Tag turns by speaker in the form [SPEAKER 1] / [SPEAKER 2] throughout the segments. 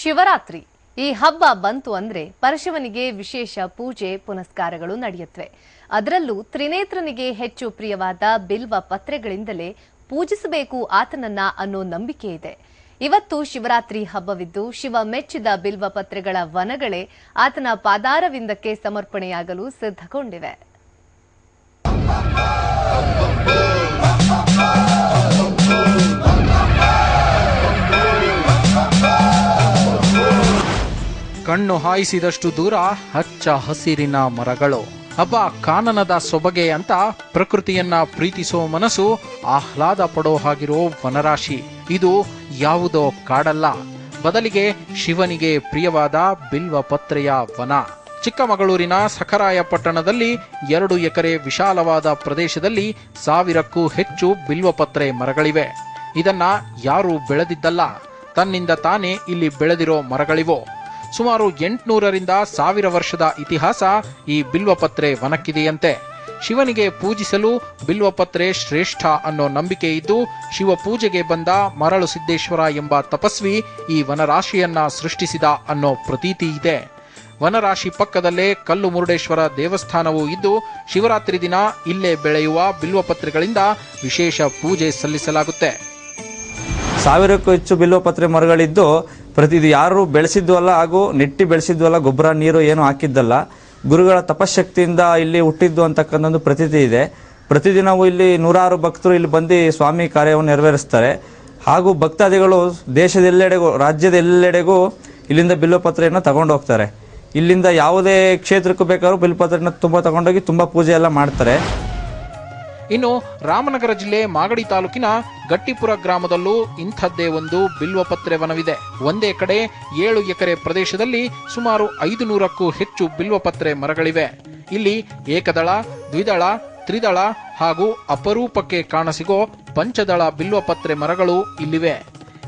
[SPEAKER 1] ಶಿವರಾತ್ರಿ. ಈ ಹಬ್ಬ ಬಂತು ಅಂದ್ರೆ ಪರಶಿವನಿಗೆ ವಿಶೇಷ ಪೂಜೆ, ಪುನಸ್ಕಾರಗಳು ನಡೆಯುತ್ತವೆ. ಅದರಲ್ಲೂ ತ್ರಿನೇತ್ರನಿಗೆ ಹೆಚ್ಚು ಪ್ರಿಯವಾದ ಬಿಲ್ವ ಪತ್ರೆಗಳಿಂದಲೇ ಪೂಜಿಸಬೇಕು ಆತನನ್ನ ಅನ್ನೋ ನಂಬಿಕೆ ಇದೆ. ಇವತ್ತು ಶಿವರಾತ್ರಿ ಹಬ್ಬವಿದ್ದು ಶಿವ ಮೆಚ್ಚಿದ ಬಿಲ್ವ ಪತ್ರೆಗಳ ವನಗಳೇ ಆತನ ಪಾದಾರವಿಂದಕ್ಕೆ ಸಮರ್ಪಣೆಯಾಗಲು ಸಿದ್ಧಗೊಂಡಿವೆ.
[SPEAKER 2] ಕಣ್ಣು ಹಾಯಿಸಿದಷ್ಟು ದೂರ ಹಚ್ಚ ಹಸಿರಿನ ಮರಗಳು. ಹಬ್ಬ ಕಾನನದ ಸೊಬಗೆ ಅಂತ ಪ್ರಕೃತಿಯನ್ನ ಪ್ರೀತಿಸೋ ಮನಸ್ಸು ಆಹ್ಲಾದ ಪಡೋ ಹಾಗಿರೋ ವನರಾಶಿ. ಇದು ಯಾವುದೋ ಕಾಡಲ್ಲ. ಬದಲಿಗೆ ಶಿವನಿಗೆ ಪ್ರಿಯವಾದ ಬಿಲ್ವ ಪತ್ರೆಯ ವನ. ಚಿಕ್ಕಮಗಳೂರಿನ ಸಖರಾಯ ಪಟ್ಟಣದಲ್ಲಿ ಎರಡು ಎಕರೆ ವಿಶಾಲವಾದ ಪ್ರದೇಶದಲ್ಲಿ ಸಾವಿರಕ್ಕೂ ಹೆಚ್ಚು ಬಿಲ್ವಪತ್ರೆ ಮರಗಳಿವೆ. ಇದನ್ನ ಯಾರೂ ಬೆಳೆದಿದ್ದಲ್ಲ. ತನ್ನಿಂದ ತಾನೇ ಇಲ್ಲಿ ಬೆಳೆದಿರೋ ಮರಗಳಿವೋ. ಸುಮಾರು ಎಂಟುನೂರರಿಂದ ಸಾವಿರ ವರ್ಷದ ಇತಿಹಾಸ ಈ ಬಿಲ್ವಪತ್ರೆ ವನಕ್ಕಿದೆಯಂತೆ. ಶಿವನಿಗೆ ಪೂಜಿಸಲು ಬಿಲ್ವಪತ್ರೆ ಶ್ರೇಷ್ಠ ಅನ್ನೋ ನಂಬಿಕೆ ಇದ್ದು ಶಿವ ಪೂಜೆಗೆ ಬಂದ ಮರಳು ಸಿದ್ದೇಶ್ವರ ಎಂಬ ತಪಸ್ವಿ ಈ ವನರಾಶಿಯನ್ನ ಸೃಷ್ಟಿಸಿದ ಅನ್ನೋ ಪ್ರತೀತಿ ಇದೆ. ವನರಾಶಿ ಪಕ್ಕದಲ್ಲೇ ಕಲ್ಲು ಮುರುಡೇಶ್ವರ ದೇವಸ್ಥಾನವೂ ಇದ್ದು, ಶಿವರಾತ್ರಿ ದಿನ ಇಲ್ಲೇ ಬೆಳೆಯುವ ಬಿಲ್ವಪತ್ರೆಗಳಿಂದ ವಿಶೇಷ ಪೂಜೆ ಸಲ್ಲಿಸಲಾಗುತ್ತೆ.
[SPEAKER 3] ಸಾವಿರಕ್ಕೂ ಹೆಚ್ಚು ಬಿಲ್ವಪತ್ರೆ ಮರಗಳಿದ್ದು ಪ್ರತಿ ಇದು ಯಾರು ಬೆಳೆಸಿದ್ವಲ್ಲ ಹಾಗೂ ನೆಟ್ಟಿ ಬೆಳೆಸಿದ್ವಲ್ಲ ಗೊಬ್ಬರ, ನೀರು ಏನು ಹಾಕಿದ್ದಲ್ಲ. ಗುರುಗಳ ತಪಶಕ್ತಿಯಿಂದ ಇಲ್ಲಿ ಹುಟ್ಟಿದ್ದು ಅಂತಕ್ಕಂಥ ಒಂದು ಪ್ರತೀತಿ ಇದೆ. ಪ್ರತಿದಿನವೂ ಇಲ್ಲಿ ನೂರಾರು ಭಕ್ತರು ಇಲ್ಲಿ ಬಂದು ಸ್ವಾಮಿ ಕಾರ್ಯವನ್ನು ನೆರವೇರಿಸ್ತಾರೆ. ಹಾಗೂ ಭಕ್ತಾದಿಗಳು ದೇಶದ ಎಲ್ಲೆಡೆಗೂ ರಾಜ್ಯದ ಎಲ್ಲೆಡೆಗೂ ಇಲ್ಲಿಂದ ಬಿಲ್ವಪತ್ರೆಯನ್ನು ತಗೊಂಡು ಹೋಗ್ತಾರೆ. ಇಲ್ಲಿಂದ ಯಾವುದೇ ಕ್ಷೇತ್ರಕ್ಕೂ ಬೇಕಾದ್ರೂ ಬಿಲ್ವಪತ್ರೆಯನ್ನು ತುಂಬ ತಗೊಂಡೋಗಿ ತುಂಬ ಪೂಜೆ ಎಲ್ಲ ಮಾಡ್ತಾರೆ.
[SPEAKER 2] ಇನ್ನು ರಾಮನಗರ ಜಿಲ್ಲೆ ಮಾಗಡಿ ತಾಲೂಕಿನ ಗಟ್ಟಿಪುರ ಗ್ರಾಮದಲ್ಲೂ ಇಂಥದ್ದೇ ಒಂದು ಬಿಲ್ವಪತ್ರೆ ವನವಿದೆ. ಒಂದೇ ಕಡೆ ಏಳು ಎಕರೆ ಪ್ರದೇಶದಲ್ಲಿ ಸುಮಾರು ಐದು ನೂರಕ್ಕೂ ಹೆಚ್ಚು ಬಿಲ್ವಪತ್ರೆ ಮರಗಳಿವೆ. ಇಲ್ಲಿ ಏಕದಳ, ದ್ವಿದಳ, ತ್ರಿದಳ ಹಾಗೂ ಅಪರೂಪಕ್ಕೆ ಕಾಣಸಿಗೋ ಪಂಚದಳ ಬಿಲ್ವಪತ್ರೆ ಮರಗಳು ಇಲ್ಲಿವೆ.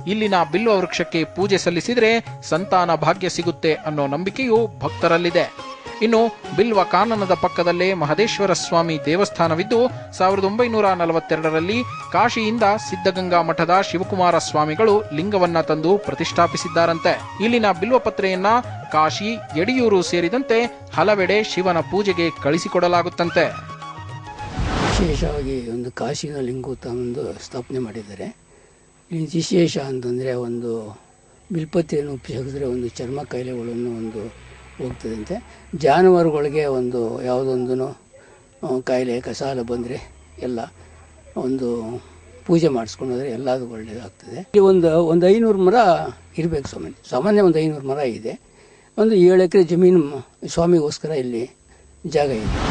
[SPEAKER 2] ಇಲ್ಲಿನ ಬಿಲ್ವ ವೃಕ್ಷಕ್ಕೆ ಪೂಜೆ ಸಲ್ಲಿಸಿದರೆ ಸಂತಾನ ಭಾಗ್ಯ ಸಿಗುತ್ತೆ ಅನ್ನೋ ನಂಬಿಕೆಯು ಭಕ್ತರಲ್ಲಿದೆ. ಇನ್ನು ಬಿಲ್ವ ಕಾನನದ ಪಕ್ಕದಲ್ಲೇ ಮಹದೇಶ್ವರ ಸ್ವಾಮಿ ದೇವಸ್ಥಾನವಿದ್ದು, ಸಾವಿರದ ಒಂಬೈನೂರ ನಲವತ್ತೆರಡರಲ್ಲಿ ಕಾಶಿಯಿಂದ ಸಿದ್ಧಗಂಗಾ ಮಠದ ಶಿವಕುಮಾರ ಸ್ವಾಮಿಗಳು ಲಿಂಗವನ್ನ ತಂದು ಪ್ರತಿಷ್ಠಾಪಿಸಿದ್ದಾರಂತೆ. ಇಲ್ಲಿನ ಬಿಲ್ವಪತ್ರೆಯನ್ನ ಕಾಶಿ, ಯಡಿಯೂರು ಸೇರಿದಂತೆ ಹಲವೆಡೆ ಶಿವನ ಪೂಜೆಗೆ ಕಳಿಸಿಕೊಡಲಾಗುತ್ತಂತೆ.
[SPEAKER 4] ವಿಶೇಷವಾಗಿ ಒಂದು ಕಾಶಿನ ಲಿಂಗು ಒಂದು ಸ್ಥಾಪನೆ ಮಾಡಿದ್ದಾರೆ. ವಿಶೇಷ ಅಂತಂದರೆ ಒಂದು ಬಿಲ್ಪತ್ರೆಯನ್ನು ಉಪಯೋಗಿಸಿದ್ರೆ ಒಂದು ಚರ್ಮ ಕಾಯಿಲೆಗಳನ್ನು ಒಂದು ಹೋಗ್ತದಂತೆ. ಜಾನುವಾರುಗಳಿಗೆ ಒಂದು ಯಾವುದೊಂದು ಕಾಯಿಲೆ, ಕಸಾಲ ಬಂದರೆ ಎಲ್ಲ ಒಂದು ಪೂಜೆ ಮಾಡಿಸ್ಕೊಂಡೋದ್ರೆ ಎಲ್ಲದೂ ಒಳ್ಳೆಯದಾಗ್ತದೆ ಇಲ್ಲಿ ಒಂದು ಒಂದು ಐನೂರು ಮರ ಇರಬೇಕು ಸಾಮಾನ್ಯ ಸಾಮಾನ್ಯ ಒಂದು ಐನೂರು ಮರ ಇದೆ. ಒಂದು ಏಳು ಎಕರೆ ಜಮೀನು ಸ್ವಾಮಿಗೋಸ್ಕರ ಇಲ್ಲಿ ಜಾಗ ಇದೆ.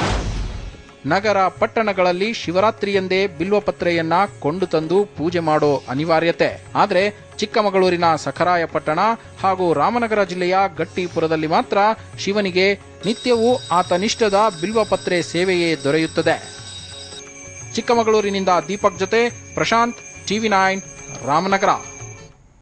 [SPEAKER 2] ನಗರ ಪಟ್ಟಣಗಳಲ್ಲಿ ಶಿವರಾತ್ರಿಯಂದೇ ಬಿಲ್ವಪತ್ರೆಯನ್ನ ಕೊಂಡು ತಂದು ಪೂಜೆ ಮಾಡೋ ಅನಿವಾರ್ಯತೆ. ಆದರೆ ಚಿಕ್ಕಮಗಳೂರಿನ ಸಖರಾಯ ಪಟ್ಟಣ ಹಾಗೂ ರಾಮನಗರ ಜಿಲ್ಲೆಯ ಗಟ್ಟಿಪುರದಲ್ಲಿ ಮಾತ್ರ ಶಿವನಿಗೆ ನಿತ್ಯವೂ ಆತನಿಷ್ಟದ ಬಿಲ್ವಪತ್ರೆ ಸೇವೆಯೇ ದೊರೆಯುತ್ತದೆ. ಚಿಕ್ಕಮಗಳೂರಿನಿಂದ ದೀಪಕ್ ಜೊತೆ ಪ್ರಶಾಂತ್, ಟಿವಿ ನೈನ್, ರಾಮನಗರ.